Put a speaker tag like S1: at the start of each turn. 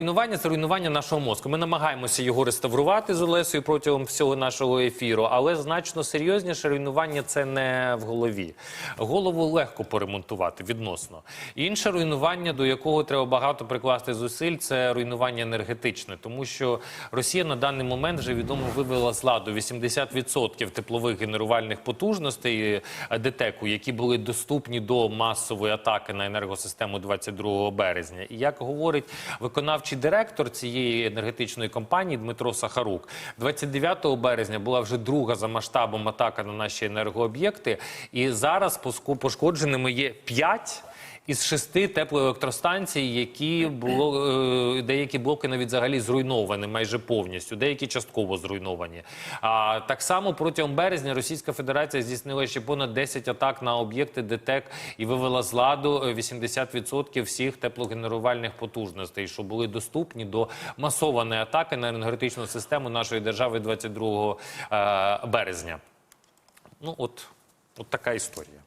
S1: Руйнування це руйнування нашого мозку. Ми намагаємося його реставрувати з Олесою протягом всього нашого ефіру, але значно серйозніше руйнування це не в голові. Голову легко поремонтувати відносно. Інше руйнування, до якого треба багато прикласти зусиль, це руйнування енергетичне, тому що Росія на даний момент вже відомо вивела з ладу 80% теплових генерувальних потужностей е, ДТЕКу, які були доступні до масової атаки на енергосистему 22 березня. І як говорить виконавчий директор цієї енергетичної компанії Дмитро Сахарук, 29 березня була вже друга за масштабом атака на наші енергооб'єкти, і зараз пошкодженими є 5 із шести теплоелектростанцій, які було е, деякі блоки навіть взагалі зруйновані майже повністю, деякі частково зруйновані. А так само протягом березня Російська Федерація здійснила ще понад 10 атак на об'єкти ДТЕК і вивела з ладу е, 80% всіх теплогенерувальних потужностей, що були доступні до масованої атаки на енергетичну систему нашої держави 22 е, березня. Ну от, от така історія.